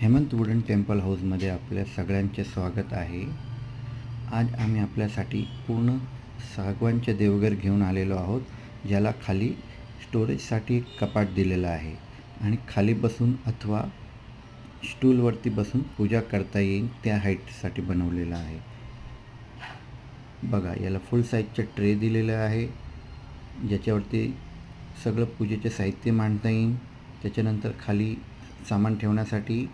Hemant wooden temple हाऊसमध्ये आपल्या सगळ्यांचे स्वागत आहे. आज आम्ही आपल्यासाठी पूर्ण सागवानचे देवघर घेऊन आलेलो आहोत ज्याला खाली स्टोरेजसाठी कपाट दिलेलं आहे आणि खाली बसून अथवा स्टूलवरती बसून पूजा करता येईल त्या हाईटसाठी बनवलेलं आहे. बघा याला फुल साईजचं ट्रे दिलेलं आहे ज्याच्यावरती सगळं पूजेचे साहित्य मांडता येईल. त्याच्यानंतर खाली सामान ठेवण्यासाठी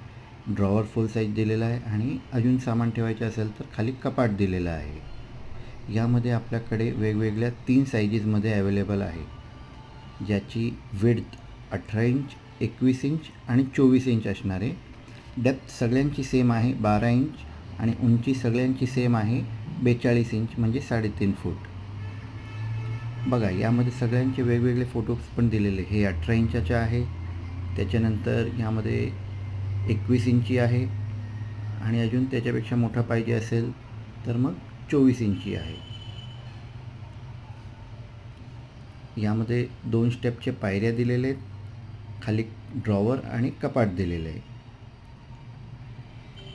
ड्रॉवर फुल साईज दिलेला आहे आणि अजून सामान ठेवायचे असेल तर खाली कपाट दिलेलं आहे. यामध्ये आपल्याकडे वेगवेगळ्या तीन साईजेसमध्ये अवेलेबल आहे. ज्याची विड्थ अठरा इंच एकवीस इंच आणि चोवीस इंच असणारे. डेप्थ सगळ्यांची सेम आहे बारा इंच आणि उंची सगळ्यांची सेम आहे बेचाळीस इंच म्हणजे साडेतीन फूट बघा यामध्ये सगळ्यांचे वेगवेगळे फोटोज पण दिलेले. हे अठरा इंचाचे आहे. त्याच्यानंतर यामध्ये एकवीस इंची आहे आणि अजून त्याच्यापेक्षा मोठा पाहिजे असेल तर मग चोवीस इंची आहे. यामध्ये दोन स्टेपचे पायऱ्या दिलेले आहेत खाली ड्रॉवर आणि कपाट दिलेले आहे.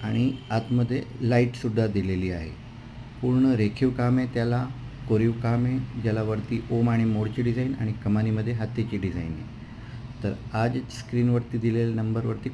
आणि आतमध्ये लाईटसुद्धा दिलेली आहे. पूर्ण रेखीव काम आहे त्याला कोरीव काम आहे ज्याला वरती ओम आणि मोडची डिझाईन आणि कमानीमध्ये हातीची डिझाईन आहे. तर आज स्क्रीनवरती दिलेल्या नंबरवरती